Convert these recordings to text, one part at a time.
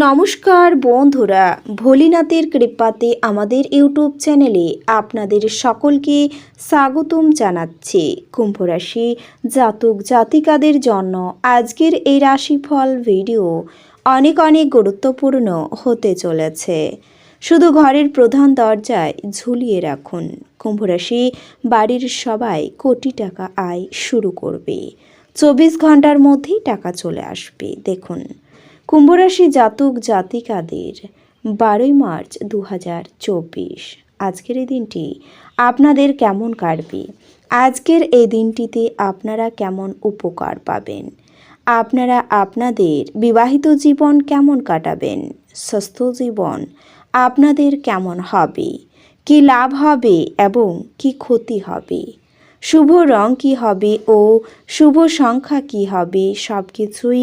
নমস্কার বন্ধুরা, ভোলিনাথের কৃপাতে আমাদের ইউটিউব চ্যানেলে আপনাদের সকলকে স্বাগতম জানাচ্ছি। কুম্ভরাশি জাতক জাতিকাদের জন্য আজকের এই রাশিফল ভিডিও অনেক অনেক গুরুত্বপূর্ণ হতে চলেছে। শুধু ঘরের প্রধান দরজায় ঝুলিয়ে রাখুন। কুম্ভরাশি বাড়ির সবাই কোটি টাকা আয় শুরু করবে। চব্বিশ ঘণ্টার মধ্যেই টাকা চলে আসবে। দেখুন কুম্ভরাশি জাতক জাতিকাদের বারোই মার্চ দু হাজার চব্বিশ। আজকের এই দিনটি আপনাদের কেমন কাটবে? আজকের এই দিনটিতে আপনারা কেমন উপকার পাবেন? আপনারা আপনাদের বিবাহিত জীবন কেমন কাটাবেন? স্বাস্থ্য জীবন আপনাদের কেমন হবে? কি লাভ হবে এবং কি ক্ষতি হবে? শুভ রং কি হবে ও শুভ সংখ্যা কি হবে সব কিছুই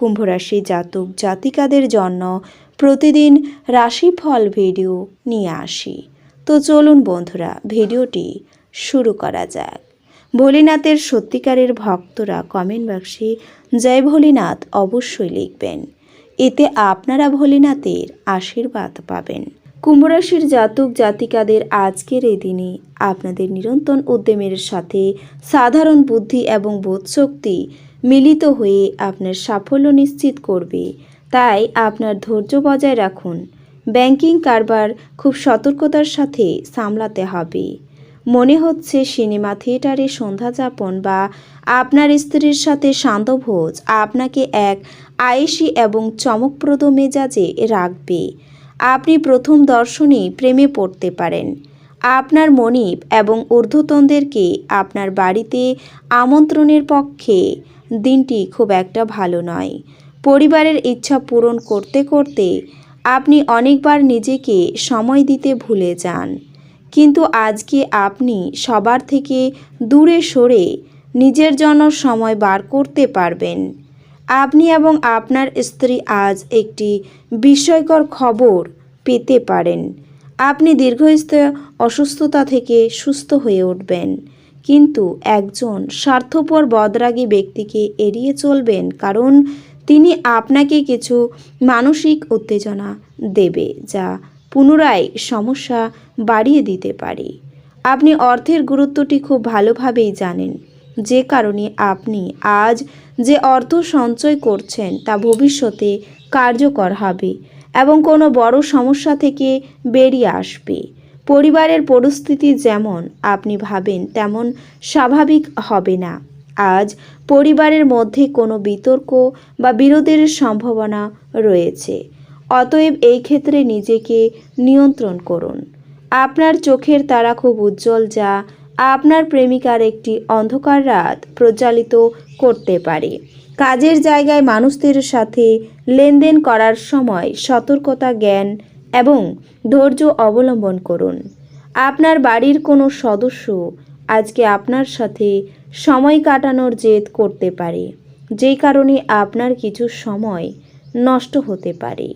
কুম্ভরাশি জাতক জাতিকাদের জন্য প্রতিদিন রাশিফল ভিডিও নিয়ে আসি। তো চলুন বন্ধুরা, ভিডিওটি শুরু করা যাক। ভোলেনাথের সত্যিকারের ভক্তরা কমেন্ট বক্সে জয় ভোলেনাথ অবশ্যই লিখবেন। এতে আপনারা ভোলেনাথের আশীর্বাদ পাবেন। কুম্ভরাশির জাতক জাতিকাদের আজকের এই দিনে আপনাদের নিরন্তর উদ্যমের সাথে সাধারণ বুদ্ধি এবং বোধশক্তি মিলিত হয়ে আপনার সাফল্য নিশ্চিত করবে। তাই আপনার ধৈর্য বজায় রাখুন। ব্যাংকিং কারবার খুব সতর্কতার সাথে সামলাতে হবে। মনে হচ্ছে সিনেমা থিয়েটারে সন্ধ্যা যাপন বা আপনার স্ত্রীর সাথে শান্তভোজ আপনাকে এক আয়েসি এবং চমকপ্রদ মেজাজে রাখবে। আপনি প্রথম দর্শনেই প্রেমে পড়তে পারেন। আপনার মনিব এবং ঊর্ধ্বতনদেরকে আপনার বাড়িতে আমন্ত্রণের পক্ষে দিনটি খুব একটা ভালো নয়। পরিবারের ইচ্ছা পূরণ করতে করতে আপনি অনেকবার নিজেকে সময় দিতে ভুলে যান। কিন্তু আজকে আপনি সবার থেকে দূরে সরে নিজের জন্য সময় বার করতে পারবেন। আপনি এবং আপনার স্ত্রী আজ একটি বিস্ময়কর খবর পেতে পারেন। আপনি দীর্ঘস্থায়ী অসুস্থতা থেকে সুস্থ হয়ে উঠবেন। কিন্তু একজন স্বার্থপর বদরাগী ব্যক্তিকে এড়িয়ে চলবেন কারণ তিনি আপনাকে কিছু মানসিক উত্তেজনা দেবে যা পুনরায় সমস্যা বাড়িয়ে দিতে পারে। আপনি অর্থের গুরুত্বটি খুব ভালোভাবেই জানেন। যে কারণে আপনি আজ যে অর্থ সঞ্চয় করছেন তা ভবিষ্যতে কার্যকর হবে। এবং কোনো বড় সমস্যা থেকে বেরিয়ে আসবে। পরিবারের পরিস্থিতি যেমন আপনি ভাবেন, তেমন স্বাভাবিক হবে না। আজ পরিবারের মধ্যে কোনো বিতর্ক বা বিরোধের সম্ভাবনা রয়েছে। অতএব এই ক্ষেত্রে নিজেকে নিয়ন্ত্রণ করুন। আপনার চোখের তারা খুব উজ্জ্বল যা আপনার প্রেমিকার একটি অন্ধকার রাত প্রজ্বালিত করতে পারে। কাজের জায়গায় মানুষদের সাথে লেনদেন করার সময় সতর্কতা, জ্ঞান এবং ধৈর্য অবলম্বন করুন। আপনার বাড়ির কোনো সদস্য আজকে আপনার সাথে সময় কাটানোর জেদ করতে পারে, যেই কারণে আপনার কিছু সময় নষ্ট হতে পারে।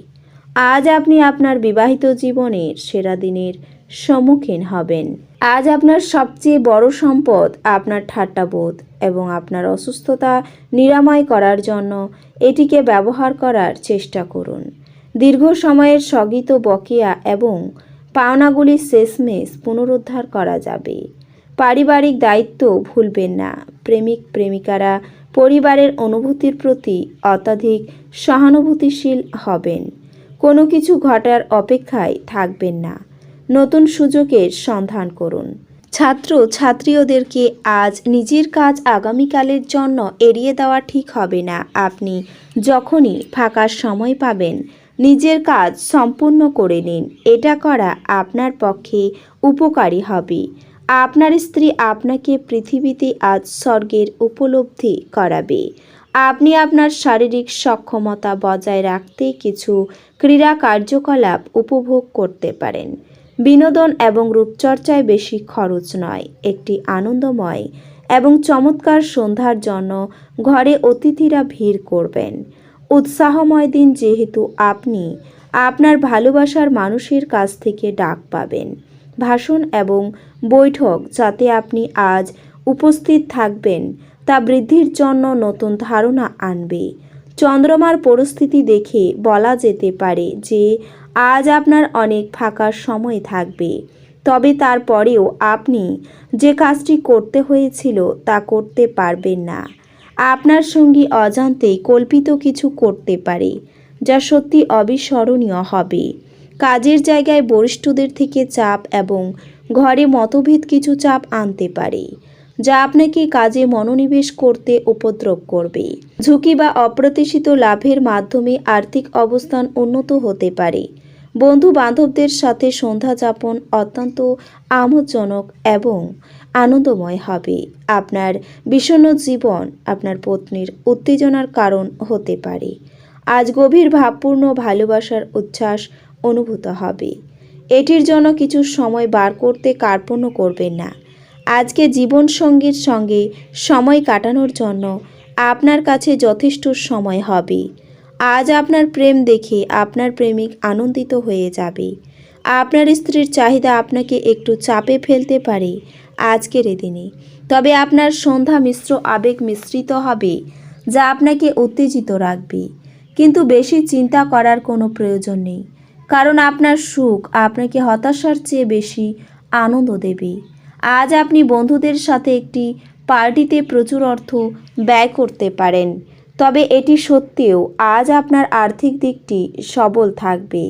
আজ আপনি আপনার বিবাহিত জীবনের সেরা দিনের সম্মুখীন হবেন। আজ আপনার সবচেয়ে বড় সম্পদ আপনার ঠাট্টাবোধ এবং আপনার অসুস্থতা নিরাময় করার জন্য এটিকে ব্যবহার করার চেষ্টা করুন। দীর্ঘ সময়ের স্থগিত বকেয়া এবং পাওনাগুলি শেষমেশ পুনরুদ্ধার করা যাবে। পারিবারিক দায়িত্ব ভুলবেন না। প্রেমিক প্রেমিকারা পরিবারের অনুভূতির প্রতি অত্যাধিক সহানুভূতিশীল হবেন। কোনো কিছু ঘটার অপেক্ষায় থাকবেন না। নতুন সুযোগের সন্ধান করুন। ছাত্র ছাত্রীদেরকে আজ নিজের কাজ আগামীকালের জন্য এড়িয়ে দেওয়া ঠিক হবে না। আপনি যখনই ফাঁকা সময় পাবেন, নিজের কাজ সম্পূর্ণ করে নিন। এটা করা আপনার পক্ষে উপকারী হবে। আপনার স্ত্রী আপনাকে পৃথিবীতে আজ স্বর্গের উপলব্ধি করাবে। আপনি আপনার শারীরিক সক্ষমতা বজায় রাখতে কিছু ক্রীড়া কার্যকলাপ উপভোগ করতে পারেন। বিনোদন এবং রূপচর্চায় বেশি খরচ নয়, একটি আনন্দময় এবং চমৎকার সন্ধ্যার জন্য ঘরে অতিথিরা ভিড় করবেন। উৎসাহময় দিন যেহেতু আপনি, আপনার ভালোবাসার মানুষের কাছ থেকে ডাক পাবেন। ভাষণ এবং বৈঠক যাতে আপনি আজ উপস্থিত থাকবেন, তা বৃদ্ধির জন্য নতুন ধারণা আনবে। চন্দ্রমার পরিস্থিতি দেখে বলা যেতে পারে যে আজ আপনার অনেক ফাঁকা সময় থাকবে। তবে তারপরেও আপনি যে কাজটি করতে হয়েছিল তা করতে পারবেন না। আপনার সঙ্গী অজান্তেই কল্পিত কিছু করতে পারে, যা সত্যি অবিস্মরণীয় হবে। কাজের জায়গায় বরিষ্ঠদের থেকে চাপ এবং ঘরে মতভেদ কিছু চাপ আনতে পারে, যা আপনাকে কাজে মনোনিবেশ করতে উপদ্রব করবে। ঝুঁকি বা অপ্রত্যাশিত লাভের মাধ্যমে আর্থিক অবস্থান উন্নত হতে পারে বন্ধু বান্ধবদের সাথে সন্ধ্যা যাপন অত্যন্ত আমোদজনক এবং আনন্দময় হবে। আপনার বিষণ্ণ জীবন আপনার পত্নীর উত্তেজনার কারণ হতে পারে। আজ গভীর ভাবপূর্ণ ভালোবাসার উচ্ছ্বাস অনুভূত হবে। এটির জন্য কিছু সময় বার করতে কার্পণ্য করবেন না। আজকে জীবনসঙ্গীর সঙ্গে সময় কাটানোর জন্য আপনার কাছে যথেষ্ট সময় হবে। আজ আপনার প্রেম দেখে আপনার প্রেমিক আনন্দিত হয়ে যাবে। আপনার স্ত্রীর চাহিদা আপনাকে একটু চাপে ফেলতে পারে আজকের দিনে। তবে আপনার সন্ধ্যা মিশ্র আবেগ মিশ্রিত হবে, যা আপনাকে উত্তেজিত রাখবে। কিন্তু বেশি চিন্তা করার কোনো প্রয়োজন নেই, কারণ আপনার সুখ আপনাকে হতাশার চেয়ে বেশি আনন্দ দেবে। আজ আপনি বন্ধুদের সাথে একটি পার্টিতে প্রচুর অর্থ ব্যয় করতে পারেন। তবে এটি সত্ত্বেও আজ আপনার আর্থিক দিকটি সবল থাকবে।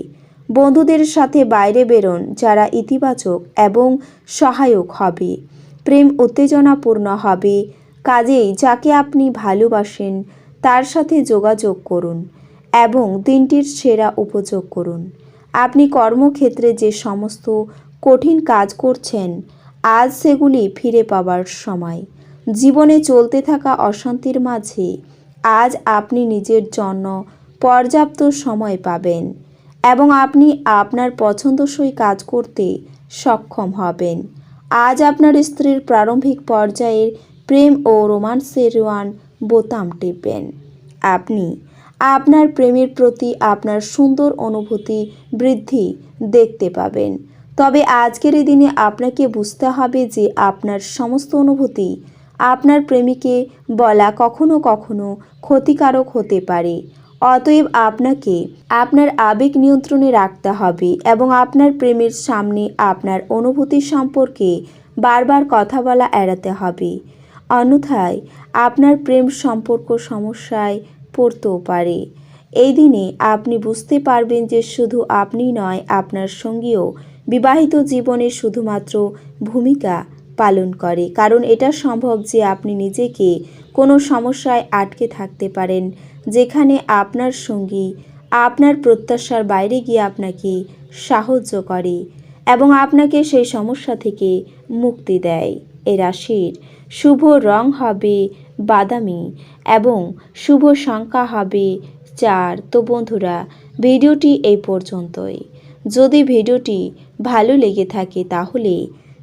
বন্ধুদের সাথে বাইরে বেরোন, যারা ইতিবাচক এবং সহায়ক হবে। প্রেম উত্তেজনাপূর্ণ হবে। কাজেই যাকে আপনি ভালোবাসেন, তার সাথে যোগাযোগ করুন এবং দিনটির সেরা উপযোগ করুন। আপনি কর্মক্ষেত্রে যে সমস্ত কঠিন কাজ করছেন, আজ সেগুলি ফিরে পাবার সময়। জীবনে চলতে থাকা অশান্তির মাঝে আজ আপনি নিজের জন্য পর্যাপ্ত সময় পাবেন এবং আপনি আপনার পছন্দসই কাজ করতে সক্ষম হবেন। আজ আপনার স্ত্রীর প্রারম্ভিক পর্যায়ের প্রেম ও রোমান্সের ওয়ান বোতাম টিপবেন। আপনি আপনার প্রেমের প্রতি আপনার সুন্দর অনুভূতি বৃদ্ধি দেখতে পাবেন। তবে আজকের এই দিনে আপনাকে বুঝতে হবে যে আপনার সমস্ত অনুভূতি আপনার প্রেমিকে বলা কখনো কখনো ক্ষতিকারক হতে পারে। অতএব আপনাকে আপনার আবেগ নিয়ন্ত্রণে রাখতে হবে এবং আপনার প্রেমের সামনে আপনার অনুভূতি সম্পর্কে বারবার কথা বলা এড়াতে হবে। অন্যথায় আপনার প্রেম সম্পর্ক সমস্যায় পড়তেও পারে। এই দিনে আপনি বুঝতে পারবেন যে শুধু আপনি নয়, আপনার সঙ্গীও বিবাহিত জীবনে শুধুমাত্র ভূমিকা পালন করে। কারণ এটা সম্ভব যে আপনি নিজেকে কোনো সমস্যায় আটকে থাকতে পারেন, যেখানে আপনার সঙ্গী আপনার প্রত্যাশার বাইরে গিয়ে আপনাকে সাহায্য করে এবং আপনাকে সেই সমস্যা থেকে মুক্তি দেয়। এ রাশির শুভ রং হবে বাদামি এবং শুভ সংখ্যা হবে চার। তো বন্ধুরা, ভিডিওটি এই পর্যন্তই। যদি ভিডিওটি ভালো লেগে থাকে তাহলে